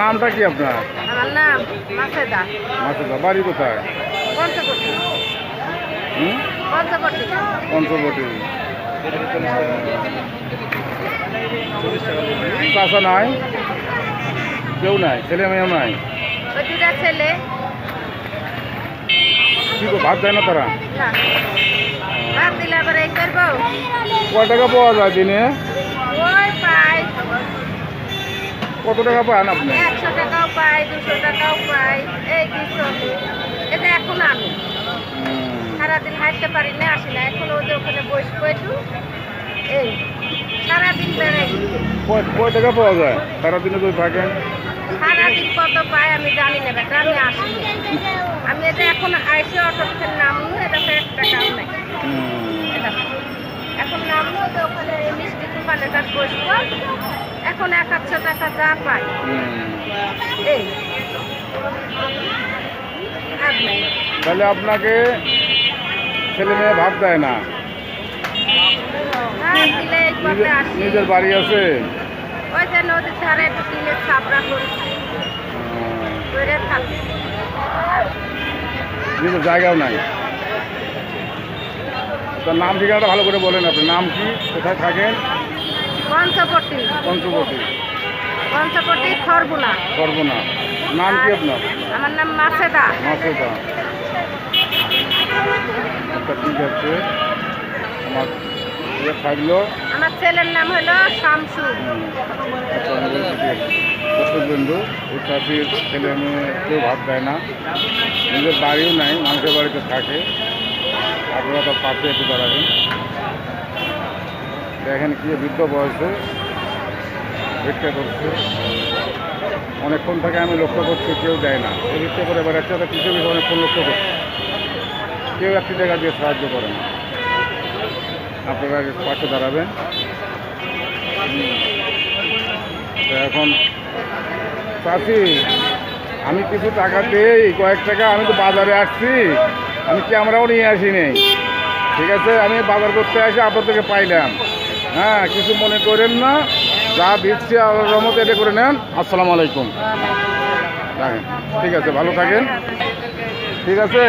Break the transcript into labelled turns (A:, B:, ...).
A: নামটা কি আপনার?
B: আমার নাম মাসেদা।
A: মাসুদা বাড়ি কোথায়?
B: পঞ্চকোটি
A: পঞ্চবটি। চাষা নাই? কেউ নাই? ছেলে মেয়েও নাই?
B: দুটা ছেলে।
A: কি ভাত দেয় না তারা?
B: ভাত দিলে আবার এই করব?
A: কয় টাকা পাওয়া যায় দিনে
B: ওই পাই
A: কত টাকা পান আপনি?
B: একশো টাকাও পাই দুশো টাকাও পাই। এই কিছু এটা এখন আমি। সারাদিন হাঁটতে পারি না আসি না। এখন ওদের ওখানে বসবো একটু। এই সারাদিন বেড়াই।
A: কয় টাকা পাওয়া যায়? সারাদিনে যদি থাকেন
B: সারাদিন কত পাই আমি জানি না বেটা আমি আসি আমি এটা এখন আইসে অটো থেকে এটা তো এক টাকাও নাই। এখন নামলো তো ওখানে এখন এক আটশো টাকা যা পাই এই।
A: তাহলে আপনাকে ছেলে মেয়ে ভাত দেয় না? নিজের- বাড়ি আছে?
B: ওই যে নদীর ধারে একটু টিনের ছাপড়া করি
A: হুম।
B: করে থাকি।
A: নিজের জায়গাও নাই। তার নাম ঠিকানাটা ভালো করে বলেন আপনি। নাম কি? কোথায় থাকেন?
B: পঞ্চপটি
A: পঞ্চবটি
B: পঞ্চপটি খরগুনা।
A: করব না নাম কি আপনার?
B: আমার নাম মাসেদা
A: মাসুদা আচ্ছা ঠিক আছে। আমার ইয়ে থাকল।
B: আমার ছেলের নাম হলো শামসু।
A: আচ্ছা বন্ধু এই চাষির ছেলে মেয়ে কেউ ভাত দেয় না। নিজের বাড়িও নাই মানুষের বাড়িতে থাকে। আপনারা তার পাশে একটু দাঁড়াবেন। দেখেন কি বৃদ্ধ বয়সে ভিক্ষা করছে। অনেকক্ষণ থেকে আমি লক্ষ্য করছি, কেউ দেয় না। এই ভিক্ষা করে বেড়াচ্ছে কিছু কিছু অনেকক্ষণ লক্ষ্য করছে। কেউ একটি জায়গা দিয়ে সাহায্য করে না। আপনারা পাশে দাঁড়াবেন। এখন চাষি আমি কিছু টাকা দেই, কয়েক টাকা, আমি তো বাজারে আসছি। আমি ক্যামেরাও নিয়ে আসিনি। ঠিক আছে, আমি বাজার করতে আসি আপনার থেকে পাইলাম। হ্যাঁ কিছু মনে করেন না। যা দিচ্ছি, আল্লাহর রহমত এটা করে নেন। আসসালামু আলাইকুম। রাখেন। ঠিক আছে, ভালো থাকেন। ঠিক আছে?